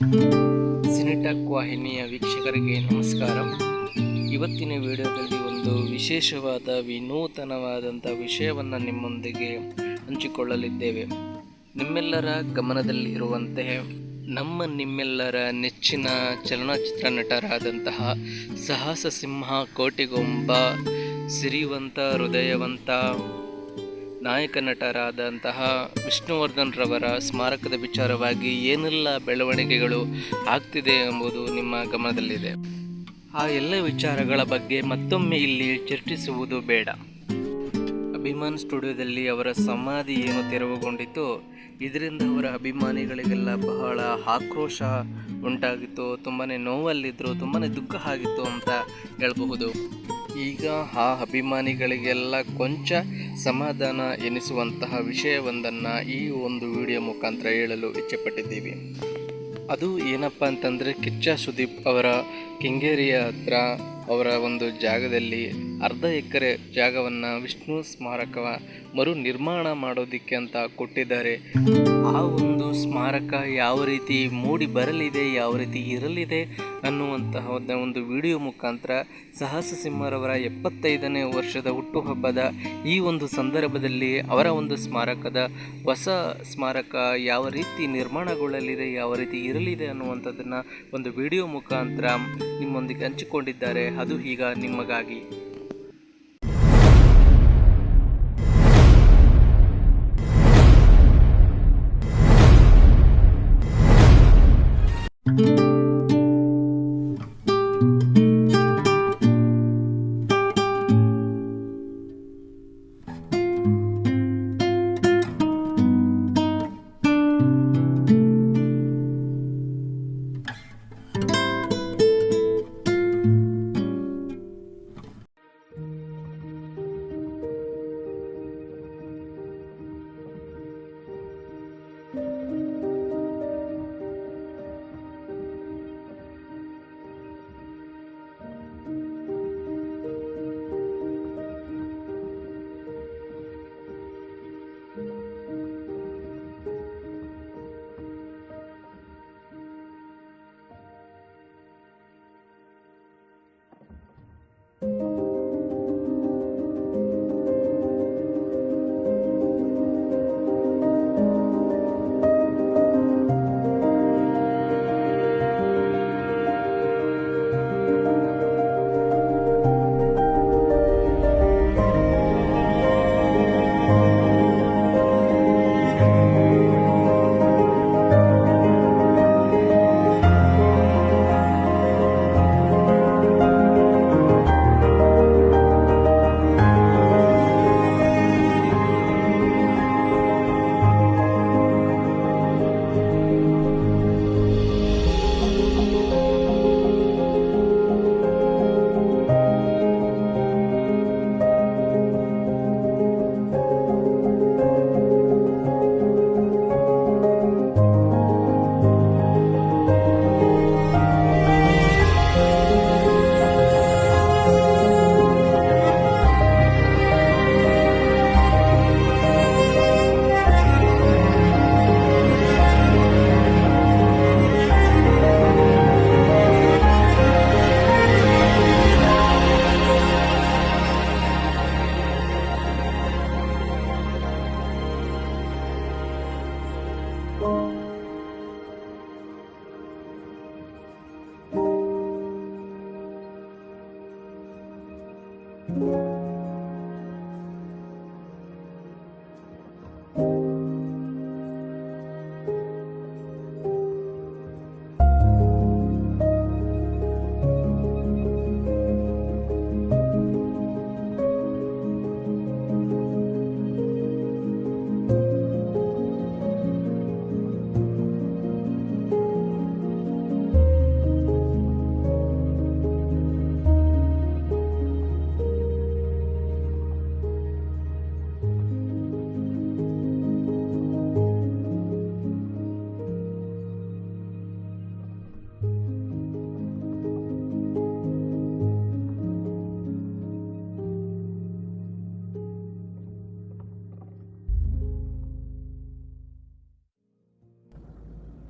ಸಿನಿಟಾಕ್ ವಾಹಿನಿಯ ವೀಕ್ಷಕರಿಗೆ ನಮಸ್ಕಾರ. ಇವತ್ತಿನ ವಿಡಿಯೋದಲ್ಲಿ ಒಂದು ವಿಶೇಷವಾದ ವಿನೂತನವಾದಂಥ ವಿಷಯವನ್ನು ನಿಮ್ಮೊಂದಿಗೆ ಹಂಚಿಕೊಳ್ಳಲಿದ್ದೇವೆ. ನಿಮ್ಮೆಲ್ಲರ ಗಮನದಲ್ಲಿರುವಂತೆ ನಮ್ಮ ನಿಮ್ಮೆಲ್ಲರ ನೆಚ್ಚಿನ ಚಲನಚಿತ್ರ ನಟರಾದಂತಹ ಸಾಹಸ ಸಿಂಹ, ಕೋಟಿಗೊಂಬ, ಸಿರಿವಂತ, ಹೃದಯವಂತ ನಾಯಕ ನಟರಾದಂತಹ ವಿಷ್ಣುವರ್ಧನ್ ರವರ ಸ್ಮಾರಕದ ವಿಚಾರವಾಗಿ ಏನೆಲ್ಲ ಬೆಳವಣಿಗೆಗಳು ಆಗ್ತಿದೆ ಎಂಬುದು ನಿಮ್ಮ ಗಮನದಲ್ಲಿದೆ. ಆ ಎಲ್ಲ ವಿಚಾರಗಳ ಬಗ್ಗೆ ಮತ್ತೊಮ್ಮೆ ಇಲ್ಲಿ ಚರ್ಚಿಸುವುದು ಬೇಡ. ಅಭಿಮಾನ್ ಸ್ಟುಡಿಯೋದಲ್ಲಿ ಅವರ ಸಮಾಧಿ ಏನು ತೆರವುಗೊಂಡಿತು, ಇದರಿಂದ ಅವರ ಅಭಿಮಾನಿಗಳಿಗೆಲ್ಲ ಬಹಳ ಆಕ್ರೋಶ ಉಂಟಾಗಿತ್ತು ತುಂಬಾ ನೋವಲ್ಲಿದ್ದರು ತುಂಬಾ ದುಃಖ ಆಗಿತ್ತು ಅಂತ ಹೇಳಬಹುದು. ಈಗ ಆ ಅಭಿಮಾನಿಗಳಿಗೆಲ್ಲ ಕೊಂಚ ಸಮಾಧಾನ ಎನಿಸುವಂತಹ ವಿಷಯವೊಂದನ್ನು ಈ ಒಂದು ವಿಡಿಯೋ ಮುಖಾಂತರ ಹೇಳಲು ಇಚ್ಛೆಪಟ್ಟಿದ್ದೀವಿ. ಅದು ಏನಪ್ಪ ಅಂತಂದರೆ ಕಿಚ್ಚ ಸುದೀಪ್ ಅವರ ಕೆಂಗೇರಿಯ ಹತ್ರ ಅವರ ಒಂದು ಜಾಗದಲ್ಲಿ ಅರ್ಧ ಎಕರೆ ಜಾಗವನ್ನು ವಿಷ್ಣು ಸ್ಮಾರಕ ಮರು ನಿರ್ಮಾಣ ಮಾಡೋದಕ್ಕೆ ಅಂತ ಕೊಟ್ಟಿದ್ದಾರೆ. ಆ ಒಂದು ಸ್ಮಾರಕ ಯಾವ ರೀತಿ ಮೂಡಿ ಬರಲಿದೆ, ಯಾವ ರೀತಿ ಇರಲಿದೆ ಅನ್ನುವಂತಹ ಒಂದು- ವಿಡಿಯೋ ಮುಖಾಂತರ ಸಾಹಸ ಸಿಂಹರವರ ಎಪ್ಪತ್ತೈದನೇ ವರ್ಷದ ಹುಟ್ಟುಹಬ್ಬದ ಈ ಒಂದು ಸಂದರ್ಭದಲ್ಲಿ ಅವರ ಒಂದು ಸ್ಮಾರಕದ ಹೊಸ ಸ್ಮಾರಕ ಯಾವ ರೀತಿ ನಿರ್ಮಾಣಗೊಳ್ಳಲಿದೆ, ಯಾವ ರೀತಿ ಇರಲಿದೆ ಅನ್ನುವಂಥದ್ದನ್ನು ಒಂದು ವಿಡಿಯೋ ಮುಖಾಂತರ ನಿಮ್ಮೊಂದಿಗೆ ಹಂಚಿಕೊಂಡಿದ್ದಾರೆ. ಅದು ಈಗ ನಿಮಗಾಗಿ.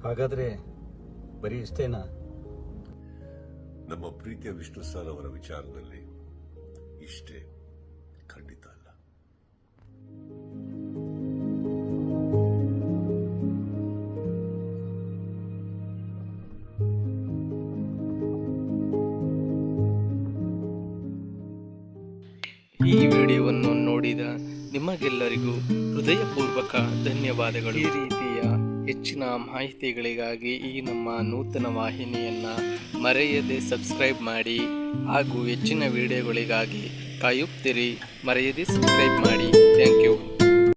ಹಾಗಾದ್ರೆ ಬರೀ ಇಷ್ಟೇನಾ? ನಮ್ಮ ಪ್ರೀತಿಯ ವಿಷ್ಣು ಸರ್ ಅವರ ವಿಚಾರದಲ್ಲಿ ಇಷ್ಟೇ ಖಂಡಿತ ಅಲ್ಲ. ಈ ವಿಡಿಯೋವನ್ನು ನೋಡಿದ ನಿಮಗೆಲ್ಲರಿಗೂ ಹೃದಯಪೂರ್ವಕ ಧನ್ಯವಾದಗಳು. ಈ ರೀತಿಯ ಹೆಚ್ಚಿನ ಮಾಹಿತಿಗಳಿಗಾಗಿ ಈ ನಮ್ಮ ನೂತನ ವಾಹಿನಿಯನ್ನು ಮರೆಯದೆ ಸಬ್ಸ್ಕ್ರೈಬ್ ಮಾಡಿ ಹಾಗೂ ಹೆಚ್ಚಿನ ವಿಡಿಯೋಗಳಿಗಾಗಿ ಕಾಯುತ್ತಿರಿ. ಮರೆಯದೆ ಸಬ್ಸ್ಕ್ರೈಬ್ ಮಾಡಿ. Thank you.